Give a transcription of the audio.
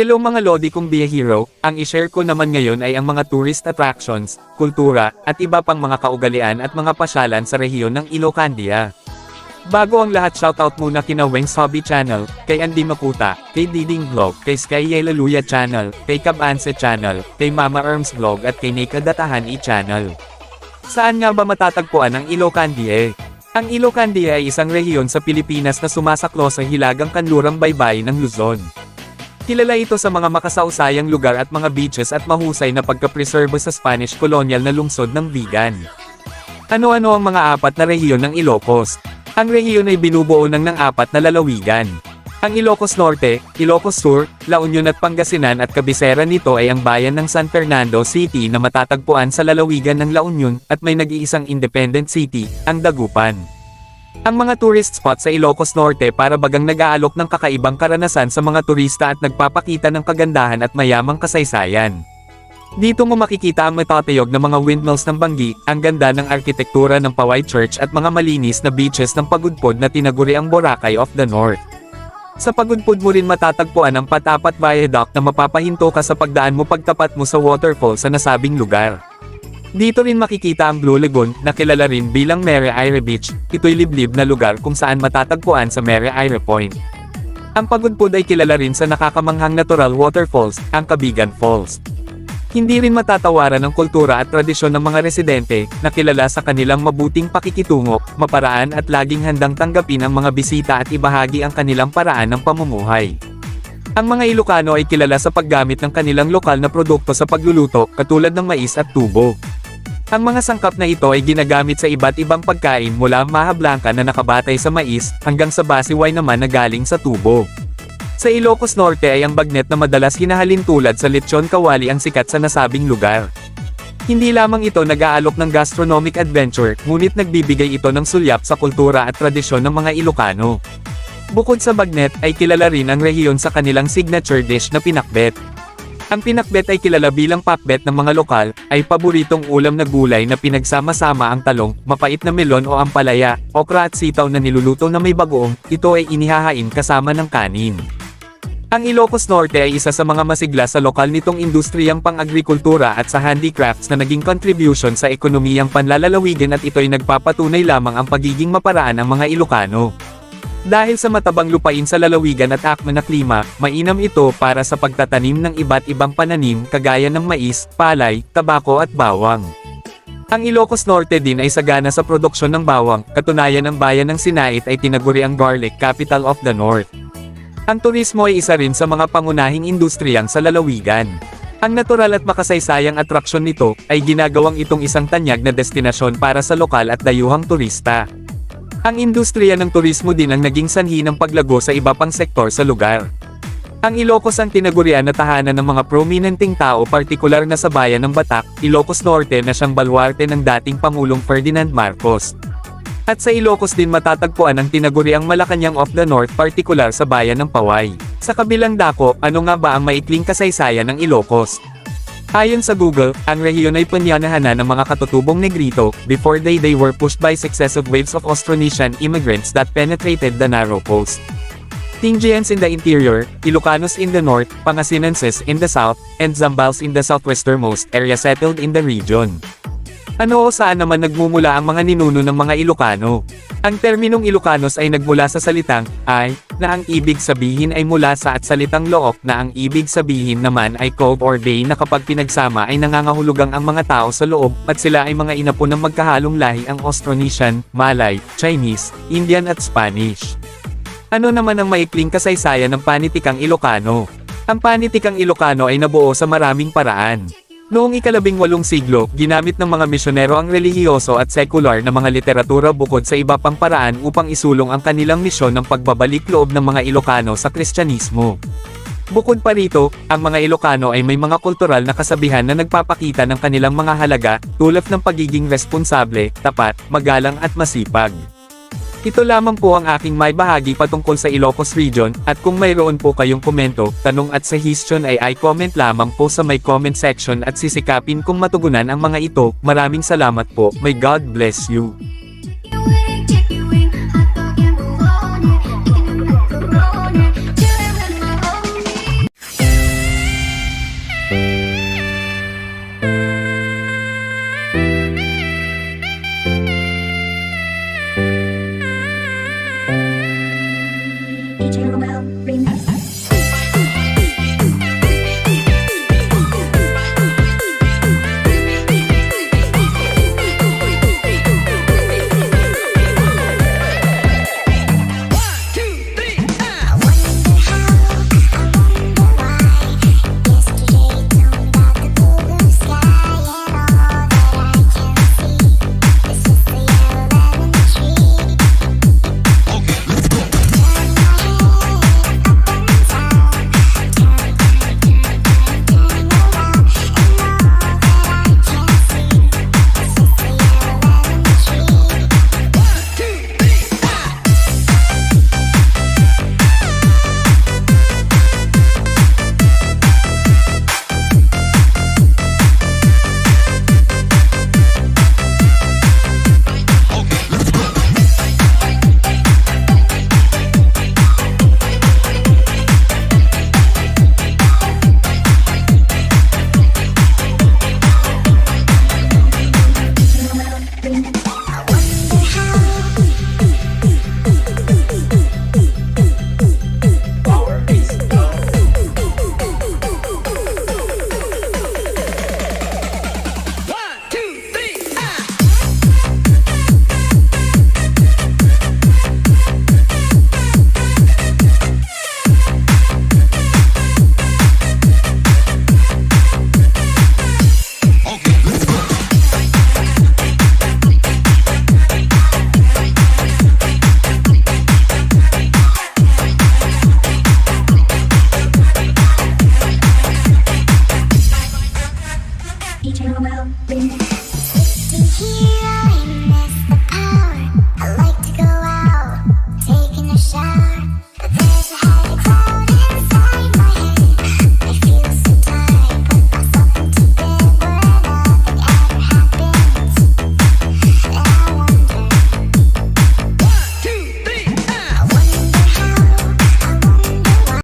Hello mga Lodi kong biyahero, ang ishare ko naman ngayon ay ang mga tourist attractions, kultura, at iba pang mga kaugalian at mga pasyalan sa rehiyon ng Ilocandia. Bago ang lahat shoutout muna kina Weng's Hobby Channel, kay Andy Makuta, kay Diding Vlog, kay Sky Yelaluya Channel, kay Kabanse Channel, kay Mama Erms Vlog at kay Nika Datahan E Channel. Saan nga ba matatagpuan ang Ilocandia? Ang Ilocandia ay isang rehiyon sa Pilipinas na sumasaklo sa hilagang kanlurang baybayin ng Luzon. Kilala ito sa mga makasausayang lugar at mga beaches at mahusay na pagkapreserbo sa Spanish colonial na lungsod ng Vigan. Ano-ano ang mga apat na rehiyon ng Ilocos? Ang rehiyon ay binubuo ng ng apat na lalawigan. Ang Ilocos Norte, Ilocos Sur, La Union at Pangasinan at kabisera nito ay ang bayan ng San Fernando City na matatagpuan sa lalawigan ng La Union at may nag-iisang independent city, ang Dagupan. Ang mga tourist spot sa Ilocos Norte para bagang nag-aalok ng kakaibang karanasan sa mga turista at nagpapakita ng kagandahan at mayamang kasaysayan. Dito mo makikita ang matatayog na mga windmills ng Banggi, ang ganda ng arkitektura ng Paway Church at mga malinis na beaches ng Pagudpod na tinaguri ang Boracay of the North. Sa Pagudpod mo rin matatagpuan ang Patapat Viaduct na mapapahinto ka sa pagdaan mo pagtapat mo sa waterfall sa nasabing lugar. Dito rin makikita ang Blue Lagoon, na kilala rin bilang Mare Aire Beach, ito'y liblib na lugar kung saan matatagpuan sa Mare Aire Point. Ang Pagudpod ay kilala rin sa nakakamanghang natural waterfalls, ang Kabigan Falls. Hindi rin matatawaran ang kultura at tradisyon ng mga residente, na kilala sa kanilang mabuting pakikitungo, maparaan at laging handang tanggapin ang mga bisita at ibahagi ang kanilang paraan ng pamumuhay. Ang mga Ilocano ay kilala sa paggamit ng kanilang lokal na produkto sa pagluluto, katulad ng mais at tubo. Ang mga sangkap na ito ay ginagamit sa iba't ibang pagkain mula maha blanca na nakabatay sa mais, hanggang sa basiway naman na galing sa tubo. Sa Ilocos Norte ay ang bagnet na madalas hinahalin tulad sa lechon kawali ang sikat sa nasabing lugar. Hindi lamang ito nag-aalok ng gastronomic adventure, ngunit nagbibigay ito ng sulyap sa kultura at tradisyon ng mga Ilocano. Bukod sa bagnet ay kilala rin ang rehiyon sa kanilang signature dish na pinakbet. Ang pinakbet ay kilala bilang pakbet ng mga lokal, ay paboritong ulam na gulay na pinagsama-sama ang talong, mapait na melon o ampalaya, okra at sitaw na niluluto na may bagoong, ito ay inihahain kasama ng kanin. Ang Ilocos Norte ay isa sa mga masigla sa lokal nitong industriyang pang-agrikultura at sa handicrafts na naging contribution sa ekonomiyang panlalalawigan at ito'y nagpapatunay lamang ang pagiging maparaan ng mga Ilocano. Dahil sa matabang lupain sa lalawigan at akma na klima, mainam ito para sa pagtatanim ng iba't ibang pananim kagaya ng mais, palay, tabako at bawang. Ang Ilocos Norte din ay sagana sa produksyon ng bawang, katunayan ang bayan ng Sinait ay tinaguri ang garlic capital of the North. Ang turismo ay isa rin sa mga pangunahing industriyang sa lalawigan. Ang natural at makasaysayang atraksyon nito ay ginagawang itong isang tanyag na destinasyon para sa lokal at dayuhang turista. Ang industriya ng turismo din ang naging sanhi ng paglago sa iba pang sektor sa lugar. Ang Ilocos ang tinagurian na tahanan ng mga prominenteng tao partikular na sa bayan ng Batak, Ilocos Norte na siyang balwarte ng dating Pangulong Ferdinand Marcos. At sa Ilocos din matatagpuan ang tinaguriang Malacanang of the North partikular sa bayan ng Paway. Sa kabilang dako, ano nga ba ang maikling kasaysayan ng Ilocos? Ayon sa Google, ang rehiyon ay panyanahanan ng mga katutubong Negrito, before they they were pushed by successive waves of Austronesian immigrants that penetrated the narrow coast. Tingians in the interior, Ilocanos in the north, Pangasinenses in the south, and Zambals in the southwesternmost area settled in the region. Ano o saan naman nagmumula ang mga ninuno ng mga Ilocano? Ang terminong Ilocanos ay nagmula sa salitang ay, na ang ibig sabihin ay mula sa at salitang look na ang ibig sabihin naman ay cove or day na kapag pinagsama ay nangangahulugang ang mga tao sa loob, at sila ay mga inapo ng magkahalong lahi ang Austronesian, Malay, Chinese, Indian at Spanish. Ano naman ang maikling kasaysayan ng panitikang Ilocano? Ang panitikang Ilocano ay nabuo sa maraming paraan. Noong ikalabing walong siglo, ginamit ng mga misyonero ang relihiyoso at sekular na mga literatura bukod sa iba pang paraan upang isulong ang kanilang misyon ng pagbabalik loob ng mga Ilocano sa Kristyanismo. Bukod pa rito, ang mga Ilocano ay may mga kultural na kasabihan na nagpapakita ng kanilang mga halaga, tulad ng pagiging responsable, tapat, magalang at masipag. Ito lamang po ang aking may bahagi patungkol sa Ilocos Region, at kung mayroon po kayong komento, tanong at suggestion ay i-comment lamang po sa may comment section at sisikapin kung matugunan ang mga ito. Maraming salamat po, may God bless you. around me.